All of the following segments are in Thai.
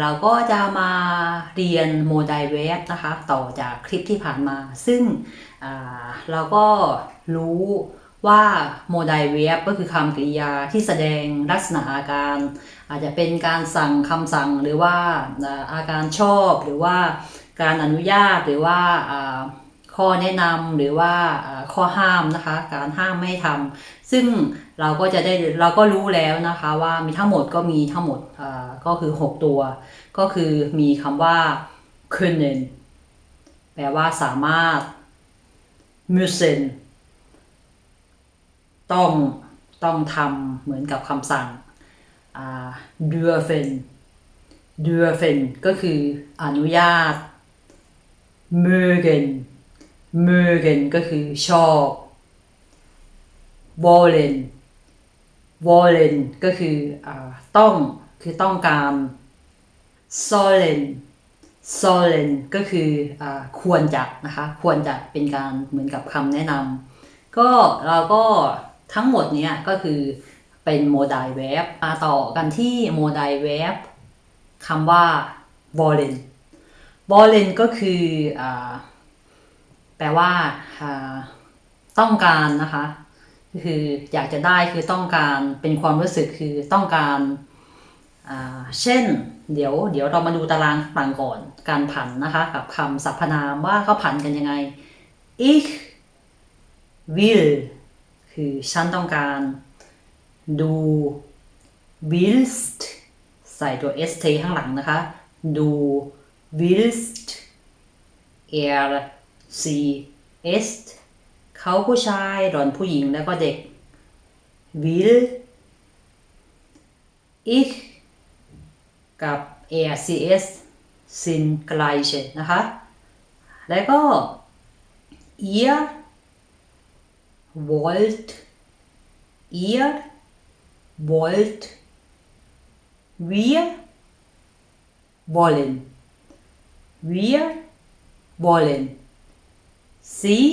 เราก็จะมาเรียนโมไดเวฟนะคะต่อจากคลิปที่ผ่านมา ซึ่งเราก็รู้ว่าโมไดเวฟก็คือคำกริยาที่แสดงลักษณะอาการ อาจจะเป็นการสั่งคำสั่งหรือว่าอาการชอบหรือว่าการอนุญาตหรือว่า ข้อแนะนำหรือว่าข้อห้ามนะคะ การห้ามไม่ทำซึ่งเราก็จะได้เราก็รู้แล้วนะคะว่ามีทั้งหมดก็มีทั้งหมดก็คือ 6 ตัว ก็คือมีคำว่า können แปลว่าสามารถ müssen ต้องต้องทำเหมือนกับคำสั่ง dürfen dürfen ก็คืออนุญาต mögen mögen ก็คือชอบ wollen wollen ก็คืออต้องคือต้องการ sollen sollen ก็คืออควรจะนะคะ ควรจะเป็นการเหมือนกับคำแนะนำก็เราก็ทั้งหมดเนี้ยก็คือเป็นโมไดเวฟมาต่อกันที่โมไดเวฟคำว่า wollen wollen ก็คืออ แปลว่าต้องการนะคะคืออยากจะได้คือต้องการเป็นความรู้สึกคือต้องการเช่น เดี๋ยวเดี๋ยวเรามาดูตารางต่างก่อนการผันนะคะกับคำสรรพนามว่าเขาผันกันยังไง ich will คือฉันต้องการ du willst ใส่ตัว st ข้างหลังนะคะ du willst er 4 ist เขาผู้ชายหล่อนผู้หญิงแล้วก็เด็ก will ich กับ er sie es sind gleiche นะคะ แล้วก็ ihr wollt ihr wollt wir wollen wir wollen sie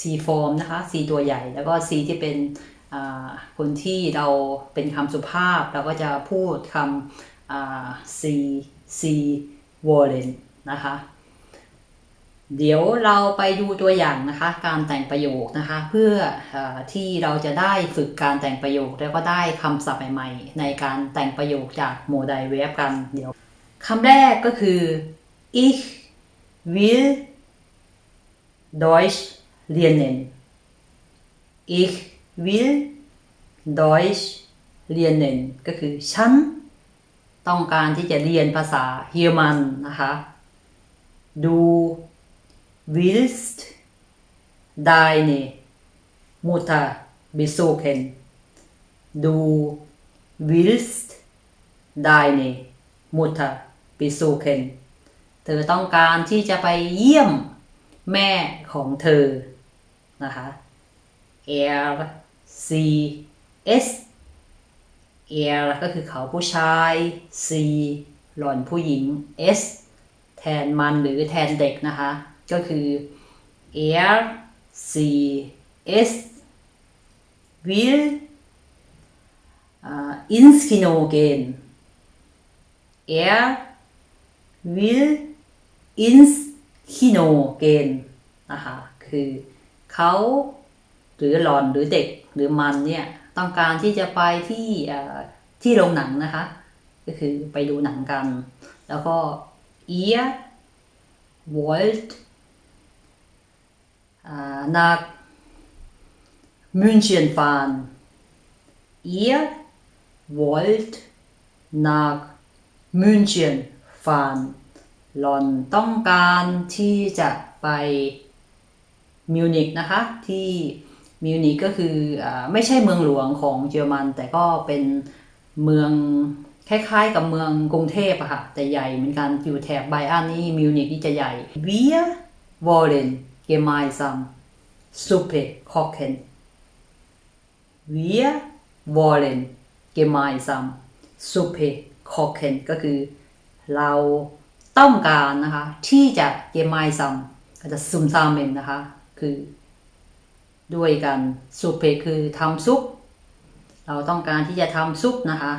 สีฟอร์มนะคะสีตัวใหญ่ แล้วก็สีที่เป็นคนที่เราเป็นคำสุภาพ เราก็จะพูดคำอ่าสีสีวอลเลนนะคะ เดี๋ยวเราไปดูตัวอย่างนะคะ การแต่งประโยคนะคะ เพื่ออที่เราจะได้ฝึกการแต่งประโยค แล้วก็ได้คำศัพท์ใหม่ๆ ในการแต่งประโยคจากโมไดเวฟกันเดี๋ยวคำแรกก็คือ ich will Deutsch lernen. Ich will Deutsch lernen ก็คือฉันต้องการที่จะเรียนภาษาเยอรมันนะคะ Du willst deine Mutter besuchen. Du willst deine Mutter besuchen. เธอต้องการที่จะไปเยี่ยม แม่ของเธอ นะคะ er sie es R ก็คือเขาผู้ชาย sie หล่อนผู้หญิง s แทนมันหรือแทนเด็กนะคะ ก็คือ er sie es will uh, ins Kino gehen er will ins Kino gehen นะคะคือเขาหรือหลอนหรือเด็กหรือมันเนี่ยต้องการที่จะไปที่ที่โรงหนังนะคะ ก็คือไปดูหนังกัน แล้วก็ ihr wollt nach München fahren ihr wollt nach München fahren หลอนต้องการที่จะไปมิวนิกนะคะที่มิวนิกก็คืออไม่ใช่เมืองหลวงของเยอรมัน แต่ก็เป็นเมืองคล้ายๆกับเมืองกรุงเทพอะค่ะแต่ใหญ่เหมือนกันอยู่แถบไบอันนี่มิวนิกนี่จะใหญ่ Wir wollen gemeinsam Suppe kochen Wir wollen gemeinsam Suppe kochen ก็คือเรา ต้องการนะคะ ที่จะ gemeinsam ก็จะซุมซาเมนนะคะ คือด้วยกันซุปเพคือทำซุป เราต้องการที่จะทำซุปนะคะ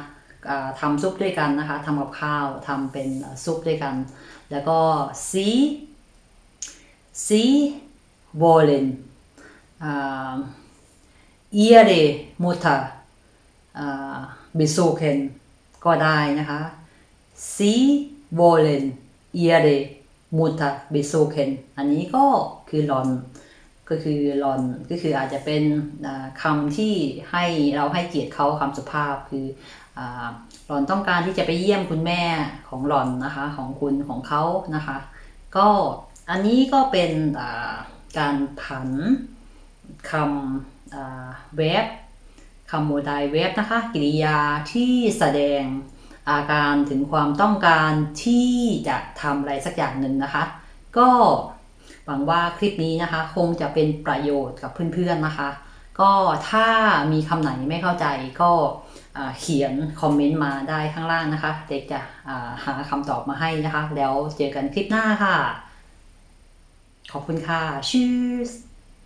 ทำซุปด้วยกันนะคะทำกับข้าวทำเป็นซุปด้วยกัน แล้วก็ sie sie wollen อ่า ihre Mutter อ่า besuchen ก็ได้นะคะ sie wollen ihre Mutter besuchen อันนี้ก็คือหลอนก็คือหลอนก็คืออาจจะเป็นอ่าคำที่ให้เราให้เกียรติเขาคำสุภาพคือหลอนต้องการที่จะไปเยี่ยมคุณแม่ของหลอนนะคะของคุณของเขานะคะ ก็อันนี้ก็เป็นการผันคำเว็บคำโมไดเว็บนะคะ กริยาที่แสดง อาการถึงความต้องการที่จะทำอะไรสักอย่างหนึ่งนะคะ ก็หวังว่าคลิปนี้นะคะ คงจะเป็นประโยชน์กับเพื่อนๆนะคะ ก็ถ้ามีคำไหนไม่เข้าใจก็เขียนคอมเมนต์มาได้ข้างล่างนะคะ เด็กจะาหาคำตอบมาให้นะคะ แล้วเจอกันคลิปหน้าค่ะ ขอบคุณค่ะชื่อ